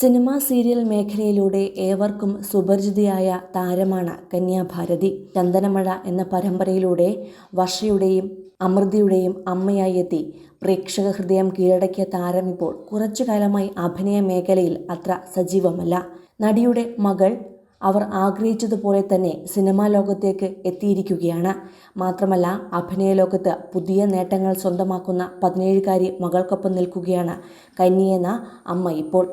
Cinema serial മേഖലയിലൂടെ ഏവർക്കും സുപരിചിതയായ താരമാണ് കന്യാഭാരതി. ചന്ദനമഴ എന്ന പരമ്പരയിലൂടെ വർഷയുടെയും അമൃതിയുടെയും അമ്മയായി എത്തി. പ്രേക്ഷക ഹൃദയം കീഴടക്കിയ താരം ഇപ്പോൾ കുറച്ചു കാലമായി അഭിനയ മേഖലയിൽ അത്ര സജീവമല്ല. നടിയുടെ മകൾ അവർ ആഗ്രഹിച്ചതുപോലെ തന്നെ സിനിമാ ലോകത്തേക്ക് എത്തിയിരിക്കുകയാണ്. മാത്രമല്ല അഭിനയ ലോകത്ത് പുതിയ നേട്ടങ്ങൾ സ്വന്തമാക്കുന്ന പതിനേഴുകാരി മകൾക്കൊപ്പം നിൽക്കുകയാണ് കന്നിയെന്ന അമ്മ ഇപ്പോൾ.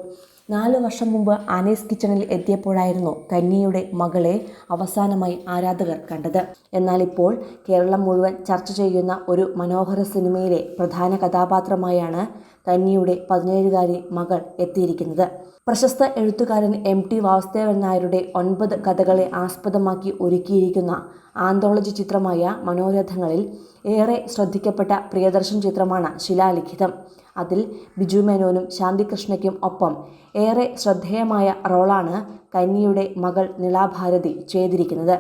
നാല് വർഷം മുമ്പ് ആനേസ് കിച്ചണിൽ എത്തിയപ്പോഴായിരുന്നു കന്നിയുടെ മകളെ അവസാനമായി ആരാധകർ കണ്ടത്. എന്നാൽ ഇപ്പോൾ കേരളം മുഴുവൻ ചർച്ച ചെയ്യുന്ന ഒരു മനോഹര സിനിമയിലെ പ്രധാന കഥാപാത്രമായാണ് കന്യയുടെ പതിനേഴുകാരി മകൾ എത്തിയിരിക്കുന്നത്. പ്രശസ്ത എഴുത്തുകാരൻ എം ടി വാസുദേവൻ നായരുടെ ഒൻപത് കഥകളെ ആസ്പദമാക്കി ഒരുക്കിയിരിക്കുന്ന ആന്തോളജി ചിത്രമായ മനോരഥങ്ങളിൽ ഏറെ ശ്രദ്ധിക്കപ്പെട്ട പ്രിയദർശൻ ചിത്രമാണ് ശിലാലിഖിതം. അതിൽ ബിജു മേനോനും ശാന്തികൃഷ്ണയ്ക്കും ഒപ്പം ഏറെ ശ്രദ്ധേയമായ റോളാണ് കന്നിയുടെ മകൾ നിളാഭാരതി ചെയ്തിരിക്കുന്നത്.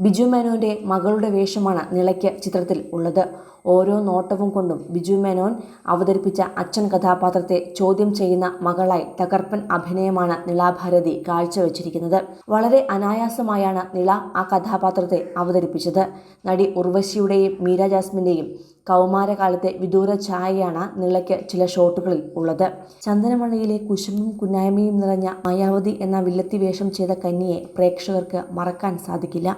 ബിജു മേനോന്റെ മകളുടെ വേഷമാണ് നിളയ്ക്ക് ചിത്രത്തിൽ ഉള്ളത്. ഓരോ നോട്ടവും കൊണ്ടും ബിജു മേനോൻ അവതരിപ്പിച്ച അച്ഛൻ കഥാപാത്രത്തെ ചോദ്യം ചെയ്യുന്ന മകളായി തകർപ്പൻ അഭിനയമാണ് നിളാഭാരതി കാഴ്ചവെച്ചിരിക്കുന്നത്. വളരെ അനായാസമായാണ് നിള ആ കഥാപാത്രത്തെ അവതരിപ്പിച്ചത്. നടി ഉർവശിയുടെയും മീര ജാസ്മിന്റെയും കൗമാരകാലത്തെ വിദൂര ഛായയാണ് നിളയ്ക്ക് ചില ഷോട്ടുകളിൽ ഉള്ളത്. ചന്ദനമണയിലെ കുശുമ്പും കുന്നായ്മയും നിറഞ്ഞ മായാവതി എന്ന വില്ലത്തി വേഷം ചെയ്ത കന്നിയെ പ്രേക്ഷകർക്ക് മറക്കാൻ സാധിക്കില്ല.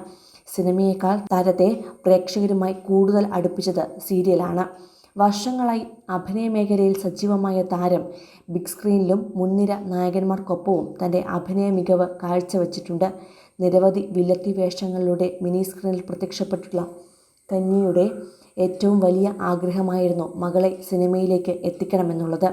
സിനിമയേക്കാൾ താരത്തെ പ്രേക്ഷകരുമായി കൂടുതൽ അടുപ്പിച്ചത് സീരിയലാണ്. വർഷങ്ങളായി അഭിനയ മേഖലയിൽ സജീവമായ താരം ബിഗ് സ്ക്രീനിലും മുൻനിര നായകന്മാർക്കൊപ്പവും തന്റെ അഭിനയ മികവ് കാഴ്ചവെച്ചിട്ടുണ്ട്. നിരവധി വില്ലത്തി വേഷങ്ങളിലൂടെ മിനി സ്ക്രീനിൽ പ്രത്യക്ഷപ്പെട്ടിട്ടുള്ള കന്നിയുടെ ഏറ്റവും വലിയ ആഗ്രഹമായിരുന്നു മകളെ സിനിമയിലേക്ക് എത്തിക്കണമെന്നുള്ളത്.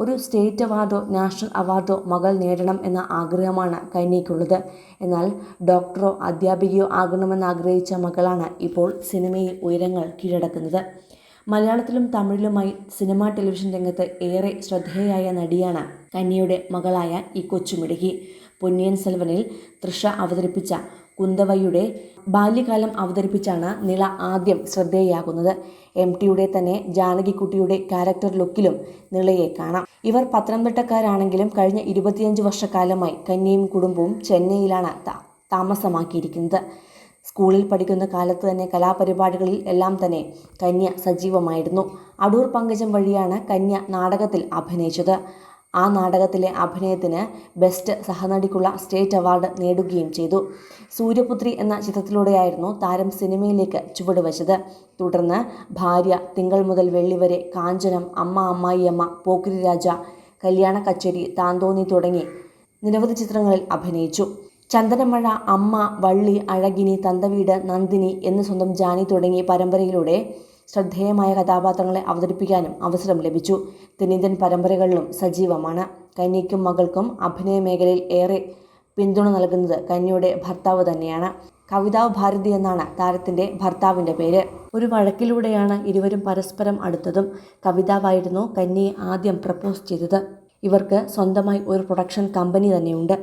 ഒരു സ്റ്റേറ്റ് അവാർഡോ നാഷണൽ അവാർഡോ മകൾ നേടണം എന്ന ആഗ്രഹമാണ് കൈനീക്കുള്ളത്. എന്നാൽ ഡോക്ടറോ അധ്യാപികയോ ആകണമെന്ന് ആഗ്രഹിച്ച മകളാണ് ഇപ്പോൾ സിനിമയിൽ ഉയരങ്ങൾ കീഴടക്കുന്നത്. മലയാളത്തിലും തമിഴിലുമായി സിനിമാ ടെലിവിഷൻ രംഗത്ത് ഏറെ ശ്രദ്ധേയായ നടിയാണ് കന്യയുടെ മകളായ ഈ കൊച്ചുമിടുകി പൊന്നിയൻ സെൽവനിൽ തൃഷ അവതരിപ്പിച്ച കുന്തവയുടെ ബാല്യകാലം അവതരിപ്പിച്ചാണ് നിള ആദ്യം ശ്രദ്ധേയാകുന്നത്. എം ടിയുടെ തന്നെ ജാനകിക്കുട്ടിയുടെ ക്യാരക്ടർ ലുക്കിലും നിളയെ കാണാം. ഇവർ പത്തനംതിട്ടക്കാരാണെങ്കിലും കഴിഞ്ഞ ഇരുപത്തിയഞ്ച് വർഷക്കാലമായി കന്യയും കുടുംബവും ചെന്നൈയിലാണ് താമസമാക്കിയിരിക്കുന്നത്. സ്കൂളിൽ പഠിക്കുന്ന കാലത്ത് തന്നെ കലാപരിപാടികളിൽ എല്ലാം തന്നെ കന്യ സജീവമായിരുന്നു. അടൂർ പങ്കജം വഴിയാണ് കന്യ നാടകത്തിൽ അഭിനയിച്ചത്. ആ നാടകത്തിലെ അഭിനയത്തിന് ബെസ്റ്റ് സഹനടിക്കുള്ള സ്റ്റേറ്റ് അവാർഡ് നേടുകയും ചെയ്തു. സൂര്യപുത്രി എന്ന ചിത്രത്തിലൂടെയായിരുന്നു താരം സിനിമയിലേക്ക് ചുവടുവെച്ചത്. തുടർന്ന് ഭാര്യ തിങ്കൾ മുതൽ വെള്ളി വരെ കാഞ്ചനം അമ്മ അമ്മായിയമ്മ പോക്കിരി രാജ കല്യാണ കച്ചേരി താന്തോന്നി തുടങ്ങി നിരവധി ചിത്രങ്ങളിൽ അഭിനയിച്ചു. ചന്ദനമഴ അമ്മ വള്ളി അഴകിനി തന്തവീട് നന്ദിനി എന്ന് സ്വന്തം ജാനി തുടങ്ങി പരമ്പരയിലൂടെ ശ്രദ്ധേയമായ കഥാപാത്രങ്ങളെ അവതരിപ്പിക്കാനും അവസരം ലഭിച്ചു. തെന്നിന്ത്യൻ പരമ്പരകളിലും സജീവമാണ്. കന്യയ്ക്കും മകൾക്കും അഭിനയ മേഖലയിൽ ഏറെ പിന്തുണ നൽകുന്നത് കന്യയുടെ ഭർത്താവ് തന്നെയാണ്. കവിതാവ് ഭാരതി എന്നാണ് താരത്തിന്റെ ഭർത്താവിന്റെ പേര്. ഒരു വഴക്കിലൂടെയാണ് ഇരുവരും പരസ്പരം അടുത്തതും കവിതാവായിരുന്നു കന്യയെ ആദ്യം പ്രപ്പോസ് ചെയ്തത്. ഇവർക്ക് സ്വന്തമായി ഒരു പ്രൊഡക്ഷൻ കമ്പനി തന്നെയുണ്ട്.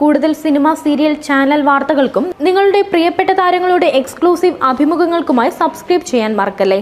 കൂടുതൽ സിനിമ സീരിയൽ ചാനൽ വാർത്തകൾക്കും നിങ്ങളുടെ പ്രിയപ്പെട്ട താരങ്ങളുടെ എക്സ്ക്ലൂസീവ് അഭിമുഖങ്ങൾക്കുമായി സബ്സ്ക്രൈബ് ചെയ്യാൻ മറക്കല്ലേ?